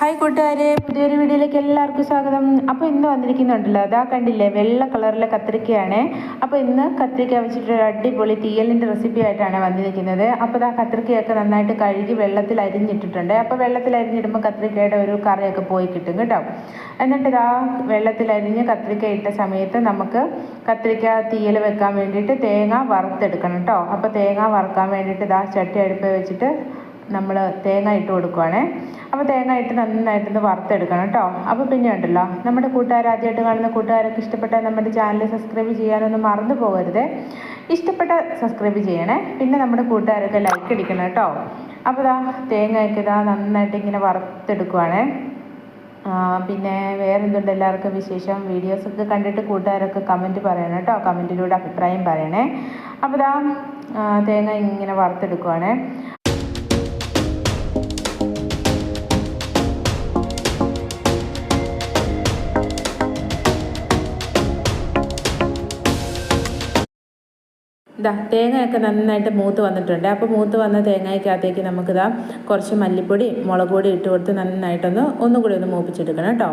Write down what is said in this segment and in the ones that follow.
Hi കൂട്ടുകാരെ പുതിയൊരു വീഡിയോയിലേക്ക് എല്ലാവർക്കും സ്വാഗതം. അപ്പോൾ ഇന്ന് വന്നിരിക്കുന്നുണ്ടല്ലോ അതാ കണ്ടില്ലേ വെള്ള കളറിലെ കത്തിരിക്കയാണ് അപ്പോൾ ഇന്ന് കത്തിരിക്ക വെച്ചിട്ട് ഒരു അടിപൊളി തീയലിന്റെ റെസിപ്പി ആയിട്ടാണ് വന്നിരിക്കുന്നത്. അപ്പോൾ ആ കത്തിരിക്കയൊക്കെ നന്നായിട്ട് കഴുകി വെള്ളത്തിൽ അരിഞ്ഞിട്ടിട്ടുണ്ട്. അപ്പോൾ വെള്ളത്തിൽ അരിഞ്ഞിടുമ്പോൾ കത്തിരിക്കയുടെ ഒരു കറിയൊക്കെ പോയി കിട്ടും കേട്ടോ. എന്നിട്ട് ഇതാ വെള്ളത്തിൽ അരിഞ്ഞ് കത്തിരിക്ക ഇട്ട സമയത്ത് നമുക്ക് കത്തിരിക്ക തീയൽ വെക്കാൻ വേണ്ടിയിട്ട് തേങ്ങ വറുത്തെടുക്കണം കേട്ടോ. അപ്പോൾ തേങ്ങ വറുക്കാൻ വേണ്ടിയിട്ട് ഇതാ ചട്ടി അടുപ്പ് വെച്ചിട്ട് നമ്മൾ തേങ്ങ ഇട്ട് കൊടുക്കുവാണേ. അപ്പോൾ തേങ്ങ ഇട്ട് നന്നായിട്ടൊന്ന് വറുത്തെടുക്കണം കേട്ടോ. അപ്പോൾ പിന്നെ ഉണ്ടല്ലോ നമ്മുടെ കൂട്ടുകാർ ആദ്യമായിട്ട് കാണുന്ന കൂട്ടുകാരൊക്കെ ഇഷ്ടപ്പെട്ടാൽ നമ്മുടെ ചാനൽ സബ്സ്ക്രൈബ് ചെയ്യാനൊന്നും മറന്നു പോകരുത്. ഇഷ്ടപ്പെട്ട സബ്സ്ക്രൈബ് ചെയ്യണേ. പിന്നെ നമ്മുടെ കൂട്ടുകാരൊക്കെ ലൈക്ക് അടിക്കണം കേട്ടോ. അപ്പോൾ ഇതാ തേങ്ങയൊക്കെ ഇതാ നന്നായിട്ട് ഇങ്ങനെ വറുത്തെടുക്കുവാണേ. പിന്നെ വേറെ എന്തുണ്ട് എല്ലാവർക്കും വിശേഷം? വീഡിയോസൊക്കെ കണ്ടിട്ട് കൂട്ടുകാരൊക്കെ കമന്റ് പറയണം കേട്ടോ. കമന്റിലൂടെ അഭിപ്രായം പറയണേ. അപ്പോൾ ഇതാ തേങ്ങ ഇങ്ങനെ വറുത്തെടുക്കുവാണേ. ഇതാ തേങ്ങയൊക്കെ നന്നായിട്ട് മൂത്ത് വന്നിട്ടുണ്ട്. അപ്പോൾ മൂത്ത് വന്ന തേങ്ങയ്ക്കകത്തേക്ക് നമുക്കിതാ കുറച്ച് മല്ലിപ്പൊടി മുളക് പൊടി ഇട്ട് കൊടുത്ത് നന്നായിട്ടൊന്ന് ഒന്നും കൂടി ഒന്ന് മൂപ്പിച്ചെടുക്കണം കേട്ടോ.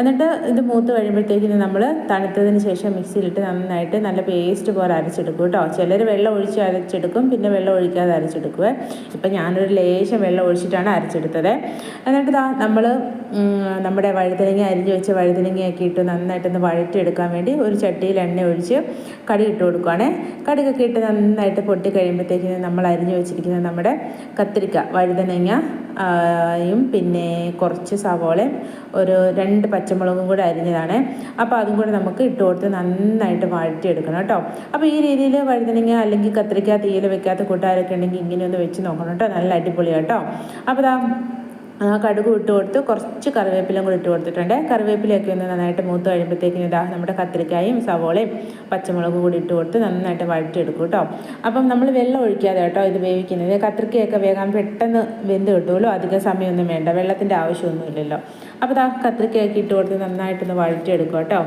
എന്നിട്ട് ഇത് മൂത്ത് കഴിയുമ്പോഴത്തേക്കിന് നമ്മൾ തണുത്തതിന് ശേഷം മിക്സിയിലിട്ട് നന്നായിട്ട് നല്ല പേസ്റ്റ് പോലെ അരച്ചെടുക്കും കേട്ടോ. ചിലർ വെള്ളം ഒഴിച്ച് അരച്ചെടുക്കും പിന്നെ വെള്ളം ഒഴിക്കാതെ അരച്ചെടുക്കുവേ. ഇപ്പം ഞാനൊരു ലേശം വെള്ളം ഒഴിച്ചിട്ടാണ് അരച്ചെടുത്തത്. എന്നിട്ട് ഇതാ നമ്മൾ നമ്മുടെ വഴുതനങ്ങ അരിഞ്ഞ് വെച്ച വഴുതനങ്ങയൊക്കെ ഇട്ട് നന്നായിട്ടൊന്ന് വഴറ്റിയെടുക്കാൻ വേണ്ടി ഒരു ചട്ടിയിൽ എണ്ണ ഒഴിച്ച് കടുക് ഇട്ട് കൊടുക്കുവാണേ. കടുകൊക്കെ ഇട്ട് നന്നായിട്ട് പൊട്ടി കഴിയുമ്പോഴത്തേക്കിന് നമ്മൾ അരിഞ്ഞു വെച്ചിരിക്കുന്ന നമ്മുടെ കത്തിരിക്ക വഴുതനങ്ങ യും പിന്നെ കുറച്ച് സവോളയും ഒരു രണ്ട് പച്ചമുളകും കൂടെ അരിഞ്ഞതാണ്. അപ്പോൾ അതും കൂടെ നമുക്ക് ഇട്ട് കൊടുത്ത് നന്നായിട്ട് വഴറ്റിയെടുക്കണം കേട്ടോ. അപ്പോൾ ഈ രീതിയിൽ വഴുതനങ്ങ അല്ലെങ്കിൽ കത്തിരിക്ക തീയിൽ വെക്കാത്ത കൂട്ടുകാരൊക്കെ ഉണ്ടെങ്കിൽ ഇങ്ങനെയൊന്ന് വെച്ച് നോക്കണം കേട്ടോ. നല്ല അടിപൊളിയാണ് കേട്ടോ. അപ്പോൾ ആ കടുക് ഇട്ട് കൊടുത്ത് കുറച്ച് കറിവേപ്പിലയും കൂടി ഇട്ട് കൊടുത്തിട്ടുണ്ട്. കറിവേപ്പിലയൊക്കെ ഒന്ന് നന്നായിട്ട് മൂത്ത് കഴിയുമ്പോഴത്തേക്കും ഇതാ നമ്മുടെ കത്തിരിക്കായും സവോളയും പച്ചമുളകും കൂടി ഇട്ട് കൊടുത്ത് നന്നായിട്ട് വഴറ്റിയെടുക്കും കേട്ടോ. അപ്പം നമ്മൾ വെള്ളം ഒഴിക്കാതെ കേട്ടോ ഇത് വേവിക്കുന്നത്. കത്തിരിക്കയൊക്കെ വേഗം പെട്ടെന്ന് വെന്ത് കിട്ടുമല്ലോ. അധികം സമയമൊന്നും വേണ്ട. വെള്ളത്തിന്റെ ആവശ്യമൊന്നുമില്ലല്ലോ. അപ്പോൾ ഇതാ കത്തിരിക്കയൊക്കെ ഇട്ട് കൊടുത്ത് നന്നായിട്ടൊന്ന് വഴറ്റിയെടുക്കും കേട്ടോ.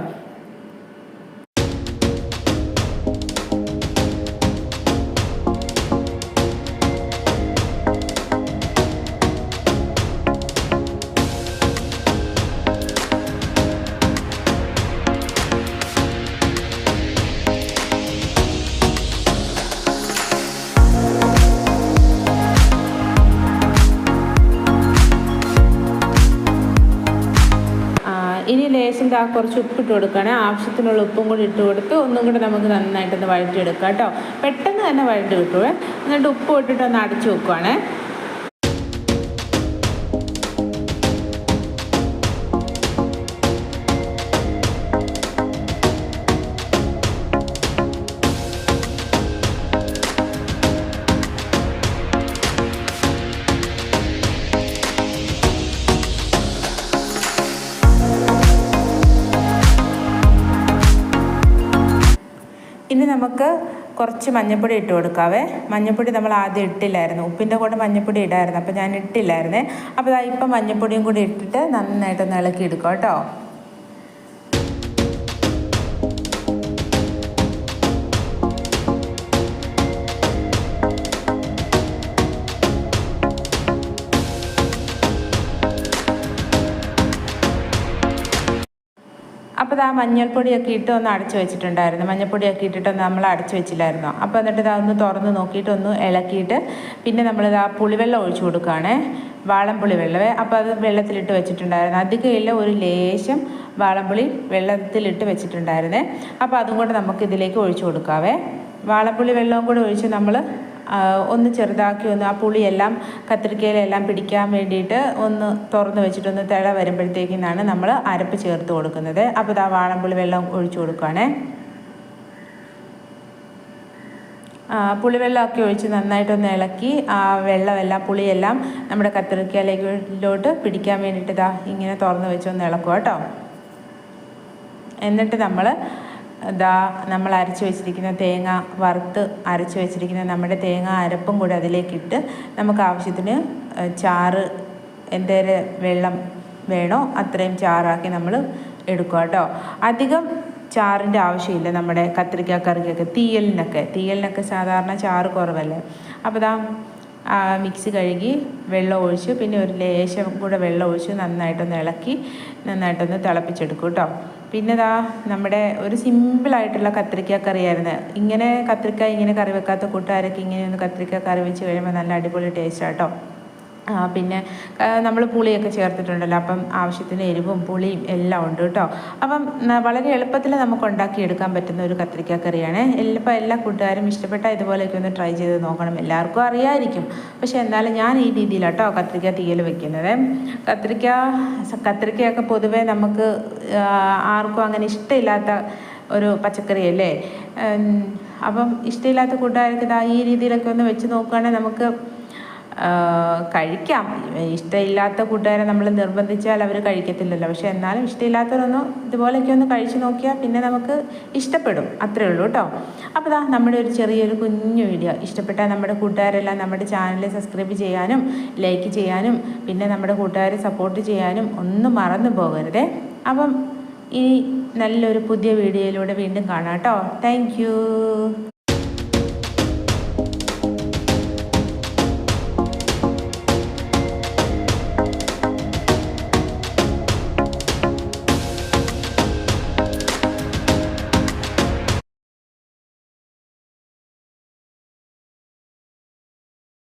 ദാ കുറച്ച് ഉപ്പിട്ട് കൊടുക്കണേ ആവശ്യത്തിനുള്ള ഉപ്പും കൂടി ഇട്ട് കൊടുത്ത് ഒന്നും കൂടി നമുക്ക് നന്നായിട്ടൊന്ന് വഴറ്റിയെടുക്കാം കേട്ടോ. പെട്ടെന്ന് തന്നെ വഴറ്റി കിട്ടുമേ എന്നിട്ട് ഉപ്പ് ഇട്ടിട്ട് ഒന്ന് അടച്ചു വെക്കുവാണേ. ഇനി നമുക്ക് കുറച്ച് മഞ്ഞൾപ്പൊടി ഇട്ട് കൊടുക്കാവേ. മഞ്ഞൾപ്പൊടി നമ്മൾ ആദ്യം ഇട്ടില്ലായിരുന്നു. ഉപ്പിന്റെ കൂടെ മഞ്ഞൾപ്പൊടി ഇടായിരുന്നു. അപ്പോൾ ഞാൻ ഇട്ടില്ലായിരുന്നേ. അപ്പോൾ ഇപ്പം മഞ്ഞൾപ്പൊടിയും കൂടി ഇട്ടിട്ട് നന്നായിട്ടൊന്ന് ഇളക്കി എടുക്കാം കേട്ടോ. അപ്പോൾ ആ മഞ്ഞൾപ്പൊടിയൊക്കെ ഇട്ട് ഒന്ന് അടച്ചു വെച്ചിട്ടുണ്ടായിരുന്നു. മഞ്ഞൾപ്പൊടിയൊക്കെ ഇട്ടിട്ട് നമ്മൾ അടച്ചു വെച്ചില്ലായിരുന്നു. അപ്പോൾ എന്നിട്ട് ഇതൊന്ന് തുറന്ന് നോക്കിയിട്ട് ഒന്ന് ഇളക്കിയിട്ട് പിന്നെ നമ്മളിത് ആ പുളിവെള്ളം ഒഴിച്ചു കൊടുക്കുകയാണേ. വാളംപുളി വെള്ളമേ അപ്പോൾ അത് വെള്ളത്തിലിട്ട് വെച്ചിട്ടുണ്ടായിരുന്നു. അധികമില്ല ഒരു ലേശം വാളംപുളി വെള്ളത്തിലിട്ട് വെച്ചിട്ടുണ്ടായിരുന്നേ. അപ്പോൾ അതും കൂടെ നമുക്ക് ഇതിലേക്ക് ഒഴിച്ചു കൊടുക്കാവേ. വാളംപുളി വെള്ളവും കൂടെ ഒഴിച്ച് നമ്മൾ ഒന്ന് ചെറുതാക്കി ഒന്ന് ആ പുളിയെല്ലാം കത്തിരിക്കയിലെല്ലാം പിടിക്കാൻ വേണ്ടിയിട്ട് ഒന്ന് തുറന്ന് വെച്ചിട്ടൊന്ന് തിള വരുമ്പോഴത്തേക്കിനാണ് നമ്മൾ അരപ്പ് ചേർത്ത് കൊടുക്കുന്നത്. അപ്പോൾ ഇതാ വാഴമ്പുളി വെള്ളം ഒഴിച്ചു കൊടുക്കുകയാണേ പുളിവെള്ളമൊക്കെ ഒഴിച്ച് നന്നായിട്ടൊന്ന് ഇളക്കി ആ വെള്ളമെല്ലാം പുളിയെല്ലാം നമ്മുടെ കത്തിരിക്കയിലേക്കിലോട്ട് പിടിക്കാൻ വേണ്ടിയിട്ട് ഇതാ ഇങ്ങനെ തുറന്ന് വെച്ചൊന്ന് ഇളക്കുക കേട്ടോ എന്നിട്ട് നമ്മൾ ഇതാ നമ്മൾ അരച്ച് വെച്ചിരിക്കുന്ന തേങ്ങ വറുത്ത് അരച്ച് വെച്ചിരിക്കുന്ന നമ്മുടെ തേങ്ങ അരപ്പും കൂടി അതിലേക്കിട്ട് നമുക്ക് ആവശ്യത്തിന് ചാറ് എന്തേലും വെള്ളം വേണോ അത്രയും ചാറാക്കി നമ്മൾ എടുക്കുക കേട്ടോ. അധികം ചാറിന്റെ ആവശ്യമില്ല നമ്മുടെ കത്തിരിക്ക കറിക്കൊക്കെ തീയലിനൊക്കെ. തീയലിനൊക്കെ സാധാരണ ചാറ് കുറവല്ലേ. അപ്പോൾ ഇതാ മിക്സി കഴുകി വെള്ളം ഒഴിച്ച്. പിന്നെ ഒരു ലേശം കൂടെ വെള്ളം ഒഴിച്ച് നന്നായിട്ടൊന്ന് ഇളക്കി നന്നായിട്ടൊന്ന് തിളപ്പിച്ചെടുക്കും കേട്ടോ. പിന്നെ ദാ നമ്മുടെ ഒരു സിമ്പിളായിട്ടുള്ള കത്തിരിക്ക കറിയായിരുന്നു ഇങ്ങനെ കത്തിരിക്ക ഇങ്ങനെ കറി വെക്കാത്ത കൂട്ടുകാരൊക്കെ ഇങ്ങനെ ഒന്ന് കത്തിരിക്ക കറി വെച്ച് കഴിയുമ്പോൾ നല്ല അടിപൊളി ആ, പിന്നെ നമ്മൾ പുളിയൊക്കെ ചേർത്തിട്ടുണ്ടല്ലോ അപ്പം ആവശ്യത്തിന് എരിവും പുളിയും എല്ലാം ഉണ്ട് കേട്ടോ. അപ്പം വളരെ എളുപ്പത്തിൽ നമുക്ക് ഉണ്ടാക്കിയെടുക്കാൻ പറ്റുന്ന ഒരു കത്തിരിക്ക കറിയാണ് എല്ലാം എല്ലാ കൂട്ടുകാരും ഇഷ്ടപ്പെട്ട ഇതുപോലെയൊക്കെ ഒന്ന് ട്രൈ ചെയ്ത് നോക്കണം. എല്ലാവർക്കും അറിയായിരിക്കും. പക്ഷെ എന്നാലും ഞാൻ ഈ രീതിയിലാണ് കേട്ടോ കത്തിരിക്ക തീയൽ വെക്കുന്നത്. കത്തിരിക്ക സ- കത്തിരിക്കയൊക്കെ പൊതുവേ നമുക്ക് ആർക്കും അങ്ങനെ ഇഷ്ടമില്ലാത്ത ഒരു പച്ചക്കറി അല്ലേ അപ്പം ഇഷ്ടമില്ലാത്ത കൂട്ടുകാർക്ക് ഇതാ ഈ രീതിയിലൊക്കെ ഒന്ന് വെച്ച് നോക്കുകയാണെങ്കിൽ നമുക്ക് കഴിക്കാം. ഇഷ്ടമില്ലാത്ത കൂട്ടുകാരെ നമ്മൾ നിർബന്ധിച്ചാൽ അവർ കഴിക്കത്തില്ലല്ലോ. പക്ഷെ എന്നാലും ഇഷ്ടമില്ലാത്തവരൊന്ന് ഇതുപോലെയൊക്കെ ഒന്ന് കഴിച്ചു നോക്കിയാൽ പിന്നെ നമുക്ക് ഇഷ്ടപ്പെടും. അത്രേ ഉള്ളൂ കേട്ടോ. അപ്പോൾ ദാ നമ്മുടെ ഒരു ചെറിയൊരു കുഞ്ഞു വീഡിയോ. ഇഷ്ടപ്പെട്ടാൽ നമ്മുടെ കൂട്ടുകാരെല്ലാം നമ്മുടെ ചാനൽ സബ്സ്ക്രൈബ് ചെയ്യാനും ലൈക്ക് ചെയ്യാനും പിന്നെ നമ്മുടെ കൂട്ടുകാരെ സപ്പോർട്ട് ചെയ്യാനും ഒന്നും മറന്നു പോകരുതേ. അപ്പം ഇനി നല്ലൊരു പുതിയ വീഡിയോയിലൂടെ വീണ്ടും കാണാം കേട്ടോ. താങ്ക്